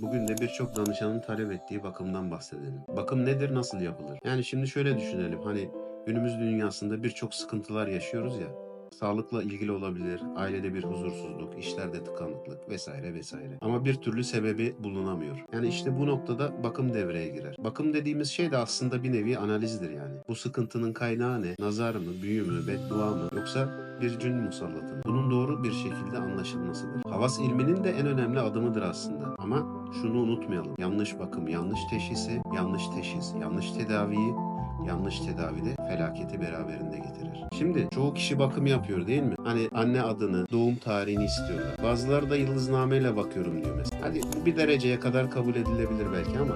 Bugün de birçok danışanın talep ettiği bakımdan bahsedelim. Bakım nedir, nasıl yapılır? Yani şimdi şöyle düşünelim. Hani günümüz dünyasında birçok sıkıntılar yaşıyoruz ya. Sağlıkla ilgili olabilir, ailede bir huzursuzluk, işlerde tıkanıklık vesaire vesaire. Ama bir türlü sebebi bulunamıyor. Yani işte bu noktada bakım devreye girer. Bakım dediğimiz şey de aslında bir nevi analizdir yani. Bu sıkıntının kaynağı ne? Nazar mı, büyü mü, beddua mı yoksa bir cin musallatı? Bunun doğru bir şekilde anlaşılmasıdır. Havas ilminin de en önemli adımıdır aslında. Ama şunu unutmayalım. Yanlış bakım, yanlış teşhisi, yanlış teşhis, yanlış tedaviyi yanlış tedavide felaketi beraberinde getirir. Şimdi çoğu kişi bakım yapıyor değil mi? Hani anne adını, doğum tarihini istiyorlar. Bazıları da yıldıznameyle bakıyorum diyor mesela. Hadi bu bir dereceye kadar kabul edilebilir belki ama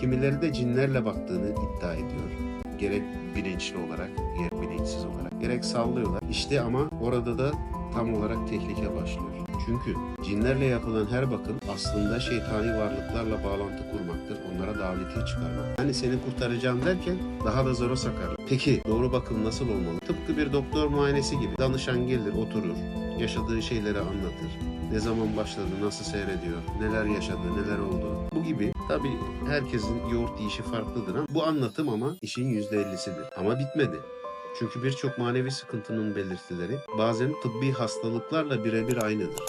kimileri de cinlerle baktığını iddia ediyor. Gerek bilinçli olarak, gerek bilinçsiz olarak. Gerek sallıyorlar. İşte ama orada da tam olarak tehlike başlıyor. Çünkü cinlerle yapılan her bakım aslında şeytani varlıklarla bağlantı kurmaktır. Onlara davetiye çıkarmak. Hani seni kurtaracağım derken daha da zora sakar. Peki doğru bakım nasıl olmalı? Tıpkı bir doktor muayenesi gibi. Danışan gelir, oturur, yaşadığı şeyleri anlatır. Ne zaman başladı, nasıl seyrediyor, neler yaşadı, neler oldu. Bu gibi tabii herkesin yoğurt yiyişi farklıdır ama bu anlatım ama işin %50'sidir. Ama bitmedi. Çünkü birçok manevi sıkıntının belirtileri bazen tıbbi hastalıklarla birebir aynıdır.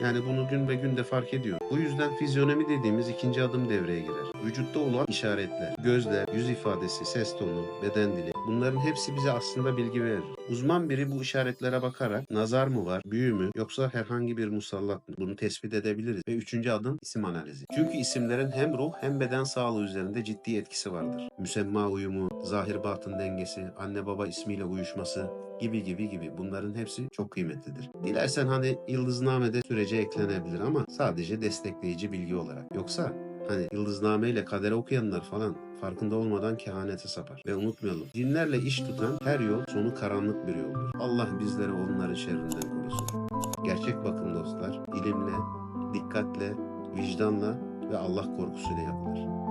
Yani bunu gün ve gün de fark ediyor. Bu yüzden fizyonomi dediğimiz ikinci adım devreye girer. Vücutta olan işaretler, gözler, yüz ifadesi, ses tonu, beden dili bunların hepsi bize aslında bilgi verir. Uzman biri bu işaretlere bakarak nazar mı var, büyü mü yoksa herhangi bir musallat mı bunu tespit edebiliriz. Ve üçüncü adım isim analizi. Çünkü isimlerin hem ruh hem beden sağlığı üzerinde ciddi etkisi vardır. Müsemma uyumu, zahir batın dengesi, anne baba ismiyle uyuşması, gibi gibi gibi bunların hepsi çok kıymetlidir. Dilersen hani yıldıznamede sürece eklenebilir ama sadece destekleyici bilgi olarak. Yoksa hani yıldızname ile kadere okuyanlar falan farkında olmadan kehanete sapar. Ve unutmayalım dinlerle iş tutan her yol sonu karanlık bir yoldur. Allah bizleri onların şerrinden korusun. Gerçek bakım dostlar ilimle, dikkatle, vicdanla ve Allah korkusuyla yapılır.